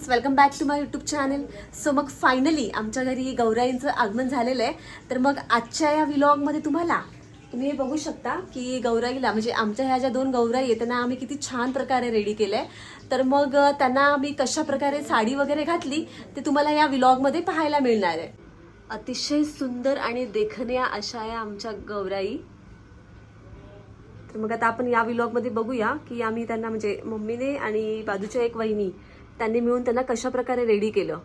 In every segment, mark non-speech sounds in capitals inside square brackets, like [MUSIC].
Friends welcome back to my YouTube channel so मग finally आमच्या घरी गौराईंचं आगमन झालेलं आहे. तर मग आजच्या या व्लॉगमध्ये तुम्हाला तुम्ही हे बघू शकता की गौराईला म्हणजे आमच्या ह्या ज्या दोन गौराई आहेत त्यांना आम्ही किती छान प्रकारे रेडी केलं आहे तर मग त्यांना आम्ही कशा प्रकारे साडी वगैरे घातली ते तुम्हाला या व्लॉगमध्ये पाहायला मिळणार आहे. अतिशय सुंदर आणि देखण्या अशा या आमच्या गौराई. तर मग आता आपण या व्लॉगमध्ये बघूया की आम्ही त्यांना म्हणजे मम्मीने आणि बाजूच्या एक वहिनी त्यांनी मिळून त्यांना कशा प्रकारे रेडी केलं?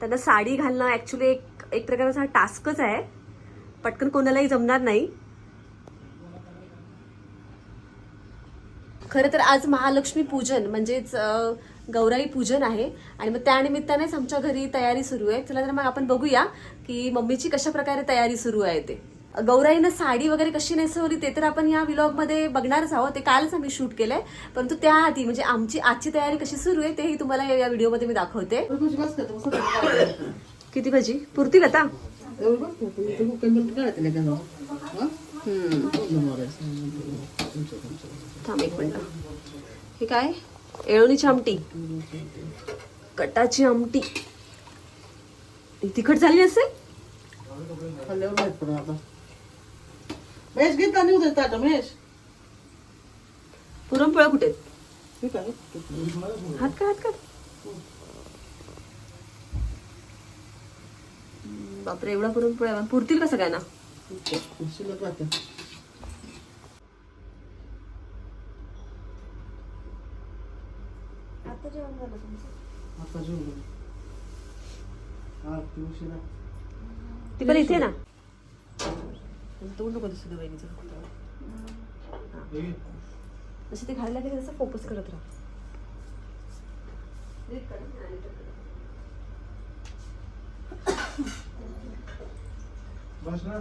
त्यांना साडी घालणं ॲक्च्युली एक एक प्रकारचा हा टास्कच आहे. पटकन कोणालाही जमणार नाही. खरं तर आज महालक्ष्मी पूजन म्हणजेच गौराई पूजन आहे. आणि मग त्यानिमित्तानेच आमच्या घरी तयारी सुरू आहे. चला तर मग आपण बघूया की मम्मीची कशा प्रकारे तयारी सुरू आहे ते. गौराईनं साडी वगैरे कशी नेसवली ते तर आपण या व्लॉगमध्ये बघणारच आहोत. ते कालच आम्ही शूट केलंय. परंतु त्याआधी म्हणजे आमची आजची तयारी कशी सुरू आहे तेही तुम्हाला या व्हिडिओमध्ये मी दाखवते. किती भाजी? पुरतील आता? थांब एक मिनिट. हे काय? एळवणीची आमटी. कटाची आमटी. तिखट झाली असेल? महेश घेत आणि उद्या ताट महेश पुरणपोळ्या कुठे आहेत? हात का हात का? बापरे एवढा पुरणपोळ्या. पुरतील का सगळ्यांना? शिल्लक राहते आता जेवलो हा ती उशिरा ती पण इथे ना. तोंड नको दिसू दे वहिनीचं जसं ते घालायला गेले तसं फोकस करत राहा बस ना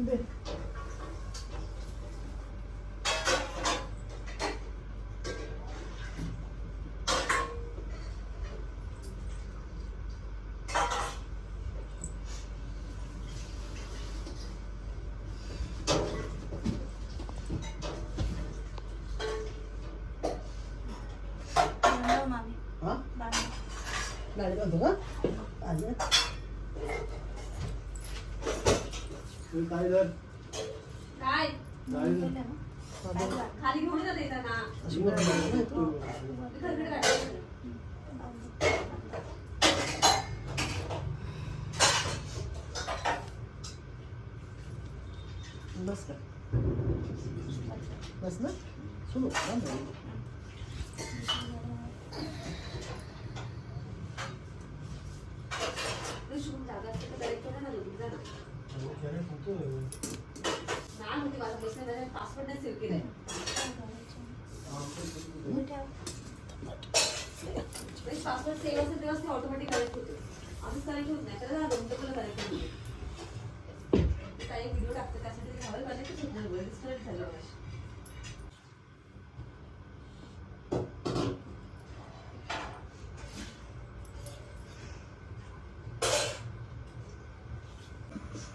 अजून एक आहे ना हा एवढंच हा गाडी बांधतो का आले तू काय धर काय काय धर खाली घेऊन येतात येताना अशी मोठी गाडी नाही तू. खरकट गाडी. बस का बस ना सुरू. शुभम जागा असते तर direct ना. होतो पासवर्ड सेव्ह पासवर्ड असेल तेव्हाच ते ऑटोमॅटिक कनेक्ट होते. असं कनेक्ट होत नाही.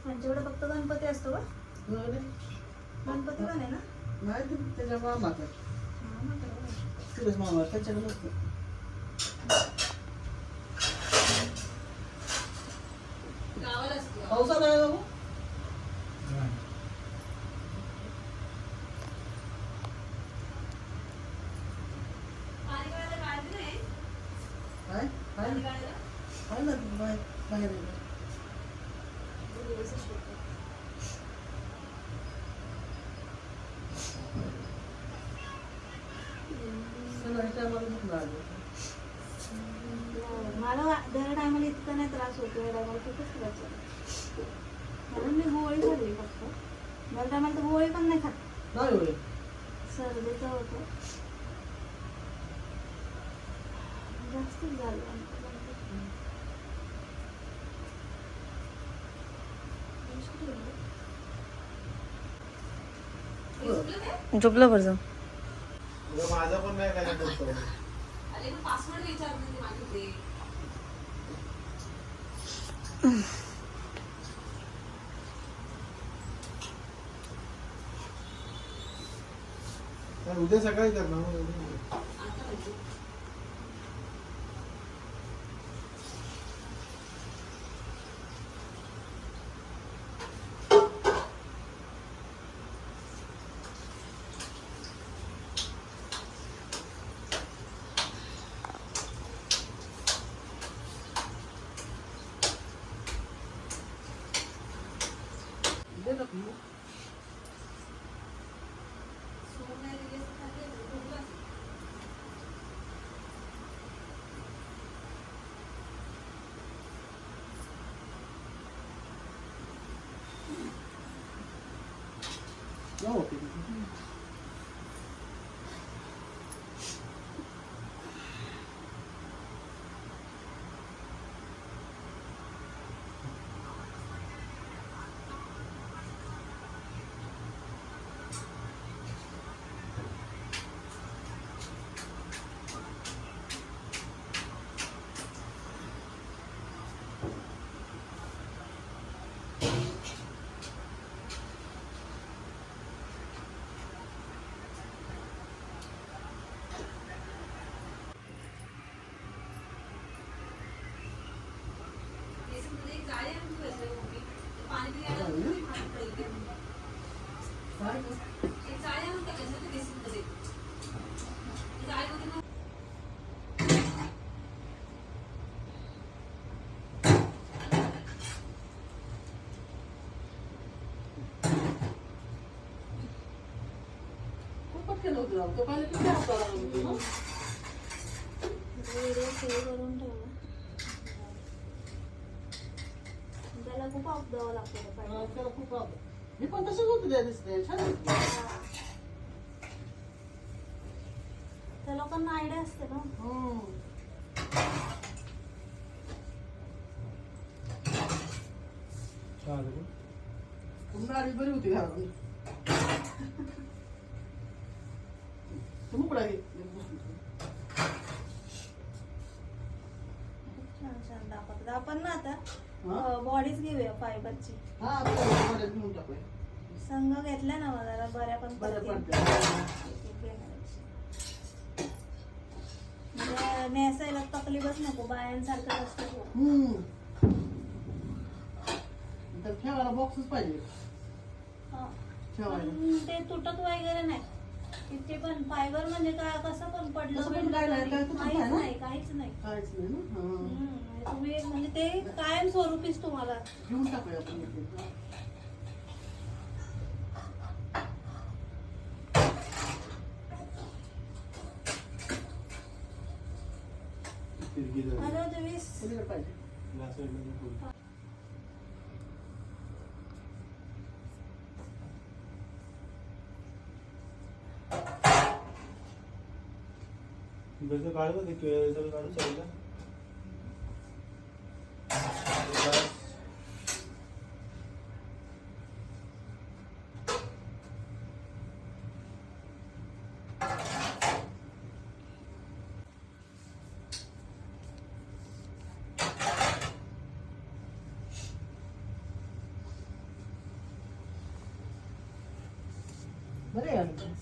त्यांच्याकडे फक्त गणपती असतो का. गणपती पण आहे ना? नाही ते त्याच्या मामाचा सुरेश मामा त्याच्याकडे असतो. पावसात आहे बाबू? काय? काय? ना बाहेर मला दर टायमाला इतकं नाही त्रास होतो या टायमाला खूपच त्रास म्हणून मी गोळी खाल्ली फक्त. दर टायमाला तर गोळी पण नाही खात. सर्दीचं होतं. जास्तच झालं. झोपलं बरं जाऊ. उद्या माझा पण नाही पासवर्ड तर उद्या सकाळी करणार मग उद्या. जाऊ होते तिथे. काय गं? खूप पटकन होतं राव. तो पाहिलं किती? व्हिडिओ सेव्ह करून ठेवला त्याला खूप ऑफ द्यावं लागतं पाहिजे. हा, त्याला खूप आवडतं. हे पण तसंच होतं त्या. छान होतं. त्या लोकांना आयडिया असते ना दे गं. पुन्हा आली बरी होती घरात [LAUGHS] घे. छान छान दाखवतात आपण ना? आता बॉडीज घेऊया फायबरची हा, मोबाईलात घेऊन टाकूया. संघ घेतला ना मला बऱ्या पण. म्हणजे नेसायला तकलीफच नको बायांसारखं असतं. तर ठेवायला बॉक्सच पाहिजे ते तुटत वगैरे नाही तिथे पण फायबर म्हणजे काय कसं पण पडलं पण काय नाही, काय काहीच नाही ना? नाही काहीच नाही काहीच नाही ना हा. हम्म, म्हणजे तुम्ही म्हणजे ते कायम स्वरूपीच तुम्हाला घेऊन टाकूया आपण इथे. तिरकी झाली. हॅलो तुम्ही पलीकडे पाहिजे या. त्याचं काढू का ते केळीचं काढू साईडला बरं आहे आमचं.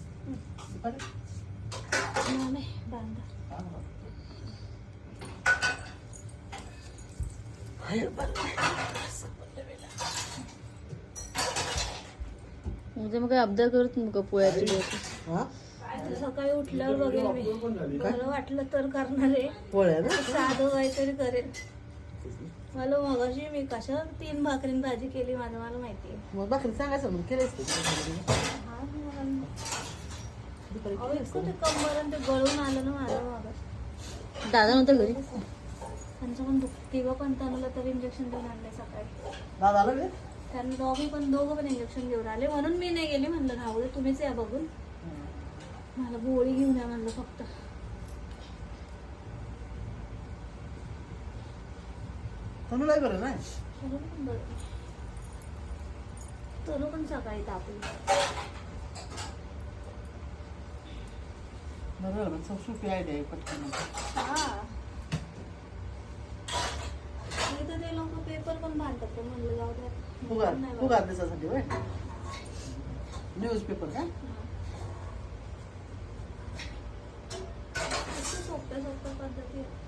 पाहिजे? नाही बांधा हा, हा. उद्या मग काय अब्दा करत नको पोळ्याची हा? आता सकाळी उठल्यावर बघेल मी. बरं वाटलं तर करणार आहे. पोळ्या ना? साधं काहीतरी करेल मला मगाशी मी कशा तीन भाकरीन भाजी केली माझं मला माहिती आहे. मग बाकी सांगायचं मग केलंच ते हा, मला- अहो, इतकं ते गळून आलं ना माझं मागं दादा नव्हतं घरी? त्यांचं पण दुख तिघं पण त्यांना तर इंजेक्शन देऊन आणले सकाळी. दादा आला बे? त्यांना दोघे पण दोघं पण इंजेक्शन घेऊन आले. म्हणून मी नाही गेली म्हणलं राहू दे तुम्हीच या बघून. मला गोळी घेऊन या म्हणलं फक्त. नाही बरं नाही तनु पण बरं. तनु पण सकाळी तापली. बरं आयडिया आहे पटकन. हा. तर लोक पेपर पण बांधतात पण म्हणलं जाऊ द्या. फुगार नाही दिसासाठी होय? न्यूज पेपर का किती सोप्या सोप्या पद्धती आहेत.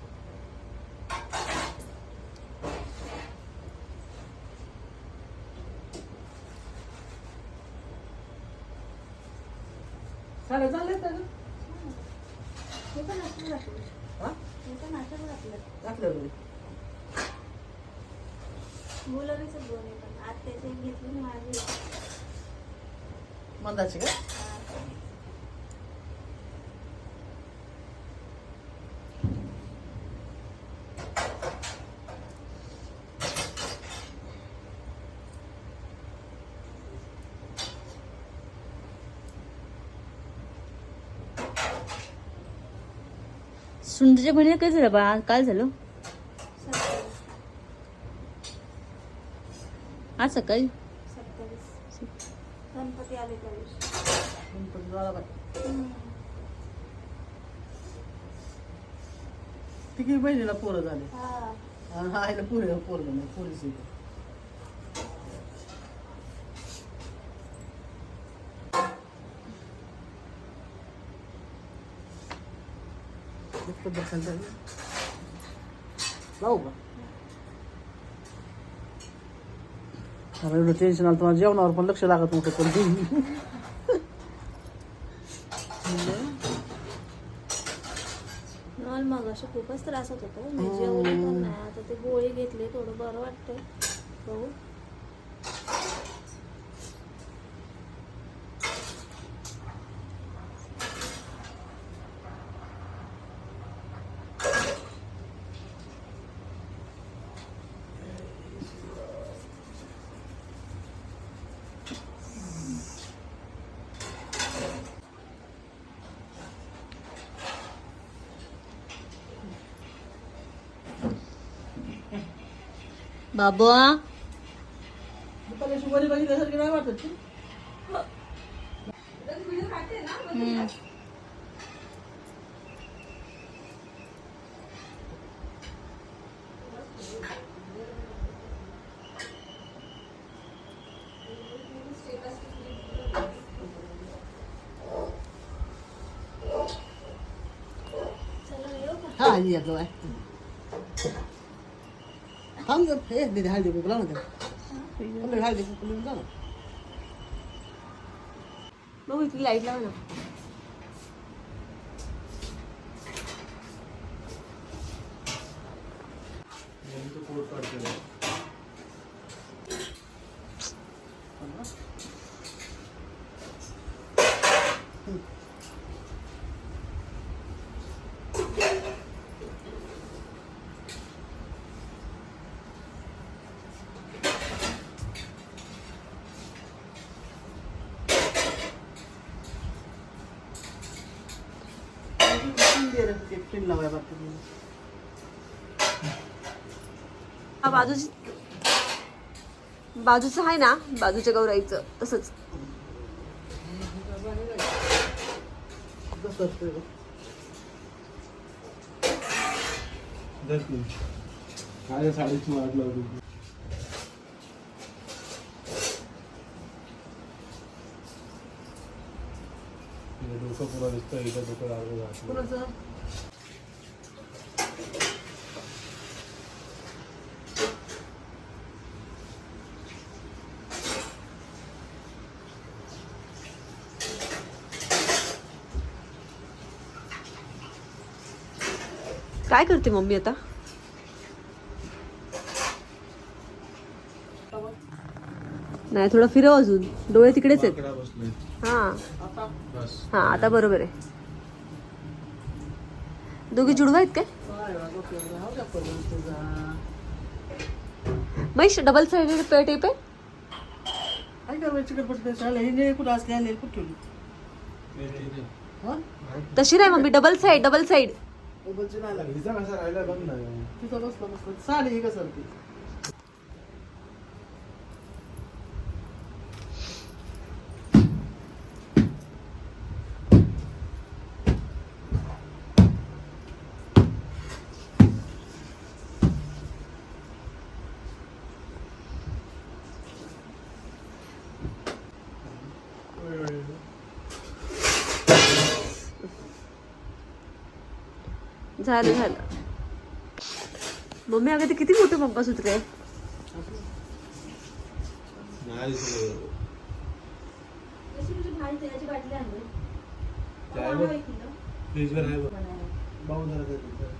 साड्या चालल्या का? हे. पण असं घातलं हा? हे पण असं घातलं घातल्या घरी मुलांनीच दोन्ही पण आज त्याचे घेतली माझी. मंदाची का. सुंदरच्या बहिणीला काय झालं बा काल झालं आज सकाळी? गणपती आले हम्म. तिघी बहिणीला पोरं झाले. हा. आईला पोरी पोरं नाही पोलीस दर्शन झालं जाऊ का? अरे एवढं टेन्शन आलं तुम्हाला जेवणावर पण लक्ष लागत नव्हतं पण ते मला मग असं खूपच त्रास होत होतो. मी जेवली पण नाही. आता ते गोळी घेतली थोडं बरं वाटतंय. बघू. बाबा. दुपारी वरी बघितल्यासारखी नाही वाटत ती. चला येऊ का हा ये गं बाय थांब गं हे दीदी हळदी कुंकू लाव ना त्याला. पहिले हळदी कुंकू लावून जा ना बघू इथली लाइट लावा ना नेमकं पोट काढते पिन दे रे, ते पिन लावाय बाकी हा बाजूची बाजूचं आहे ना बाजूच्या गौराईचं तसंच. साडेची वाट लावली? म्हणजे डोकं पुरा दिसतं इथं डोकं लागलं. काय करते मम्मी आता? नाही थोडं फिरव अजून. डोळे तिकडेच आहेत. हा. हा आता बरोबर आहे. दोघी जुडवा आहेत काय. महेश डबल साइडेड टेप आहे? तशी नाही mummy double side double side मोबाईलची नाही लागली. कसा राहिला बघ ना. तिथं बसलं बसलं. साडी हे कसं ती झालं झालं. मम्मी अगं ते किती मोठे बरोबर. ते आहे बघ. फ्रीजवर आहे बघ. पाहून जरा ते तिथं.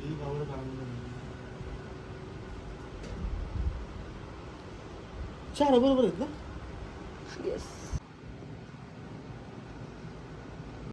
ही कावडं काढून दे. चार बरोबर आहेत ना येस